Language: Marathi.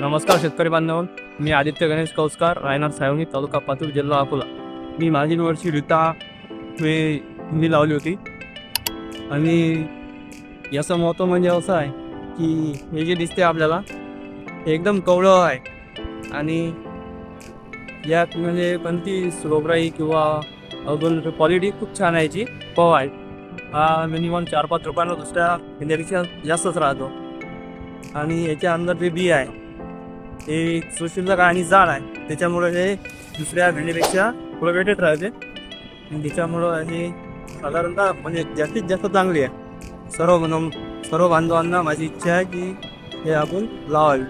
नमस्कार शेतकरी बांधव मी आदित्य गणेश कौसकार रायनार सायवणी तालुका पातूर जिल्हा अकोला. मी मागील वर्षी रिता हे हिंदी लावली होती. आणि याचं महत्त्व म्हणजे असं आहे की हे जे दिसते आपल्याला एकदम कवळं आहे. आणि यात म्हणजे कोणती रोगराई किंवा अजून क्वालिटी खूप छान आहे याची. पव आहे. हा मिनिमम चार पाच रुपयानं दुसऱ्या हिंद्यापेक्षा जास्तच राहतो. आणि याच्या अंदर जे बी आहे हे सुशिल्लक आणि जाड आहे. त्याच्यामुळे हे दुसऱ्या भेंडीपेक्षा थोडं वेटेड राहते आणि त्याच्यामुळं हे साधारणतः म्हणजे जास्तीत जास्त चांगली आहे. सर्व म्हणून सर्व बांधवांना माझी इच्छा आहे की हे आपण लावावी.